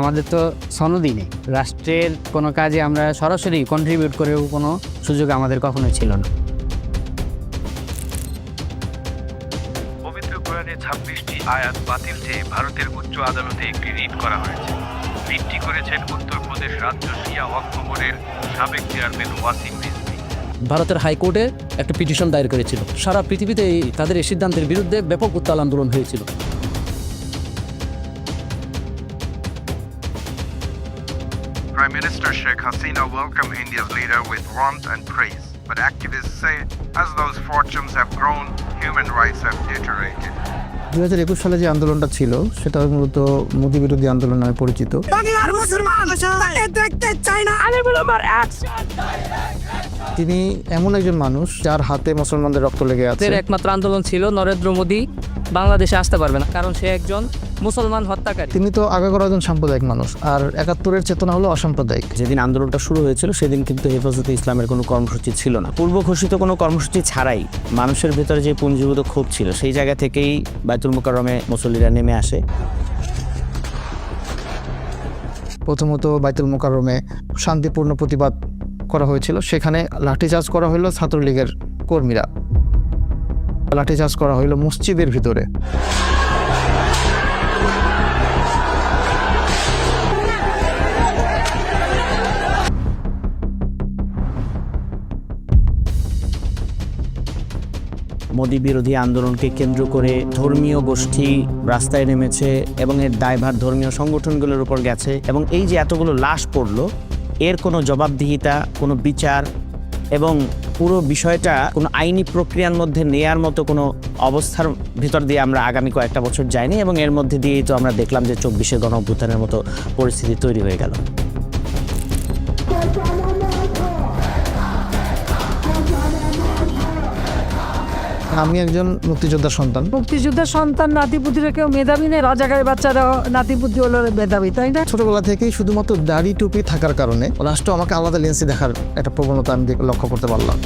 আমাদের তো সনদই নেই। রাষ্ট্রের কোনো কাজে আমরা সরাসরি কন্ট্রিবিউট করেও কোনো সুযোগ আমাদের কখনো ছিল না। পবিত্র কোরআনে ছাব্বিশটি আয়াত বাতিল চেয়ে ভারতের উচ্চ আদালতে একটি রিট করা হয়েছে। রিটটি করেছেন উত্তরপ্রদেশ রাজ্য শিয়া ওয়াকফ বোর্ডের সাবেক চেয়ারম্যান ওয়াসিম রিজভী। ভারতের হাইকোর্টে একটা পিটিশন দায়ের করেছিল। সারা পৃথিবীতে তাদের এই সিদ্ধান্তের বিরুদ্ধে ব্যাপক উত্তাল আন্দোলন হয়েছিল। Prime Minister Sheikh Hasina welcomed India's leader with warmth and praise. But activists say as those fortunes have grown, human rights have deteriorated. দু হাজার একুশ সালে যে আন্দোলনটা ছিল সেটা মূলত মোদী বিরোধী আন্দোলন নামে পরিচিত তিনি এমন একজন মানুষ যার হাতে মুসলমানদের রক্ত লেগে আছে। একমাত্র আন্দোলন ছিল নরেন্দ্র মোদী বাংলাদেশে আসতে পারবে না কারণ সে একজন মুসলমান হত্যাকারী। তিনি তো আগাগোড়া একজন সাম্প্রদায়িক মানুষ আর একাত্তরের চেতনা হলো অসাম্প্রদায়িক। যেদিন আন্দোলনটা শুরু হয়েছিল সেদিন কিন্তু হেফাজতে ইসলামের কোনো কর্মসূচি ছিল না। পূর্ব ঘোষিত কোনো কর্মসূচি ছাড়াই মানুষের ভেতরে যে পুঞ্জীভূত ক্ষোভ ছিল সেই জায়গা থেকেই বাইতুল মোকাররমে মুসল্লিরা নেমে আসে। প্রথমত বাইতুল মোকাররমে শান্তিপূর্ণ প্রতিবাদ করা হয়েছিল। সেখানে লাঠিচার্জ করা হলো ছাত্রলীগের কর্মীরা। লাঠিচার্জ করা হলো মসজিদের ভিতরে। মোদী বিরোধী আন্দোলনকে কেন্দ্র করে ধর্মীয় গোষ্ঠী রাস্তায় নেমেছে এবং এর দায়ভার ধর্মীয় সংগঠনগুলোর উপর গেছে এবং এই যে এতগুলো লাশ পড়ল এর কোনো জবাবদিহিতা, কোনো বিচার এবং পুরো বিষয়টা কোনো আইনি প্রক্রিয়ার মধ্যে নেয়ার মতো কোনো অবস্থার ভিতর দিয়ে আমরা আগামী কয়েকটা বছর যাইনি এবং এর মধ্যে দিয়েই তো আমরা দেখলাম যে চব্বিশে গণ অভ্যুত্থানের মতো পরিস্থিতি তৈরি হয়ে গেল। আমি একজন মুক্তিযোদ্ধার সন্তান। মুক্তিযোদ্ধার সন্তান নাতিপুতিরা কেউ মেধাবী নেই রাজাকারের বাচ্চারা নাতিপুতি হলো মেধাবী তাই না? ছোটবেলা থেকেই শুধুমাত্র দাড়ি টুপি থাকার কারণে রাষ্ট্র আমাকে আলাদা লেন্সে দেখার একটা প্রবণতা আমি লক্ষ্য করতে পারলাম।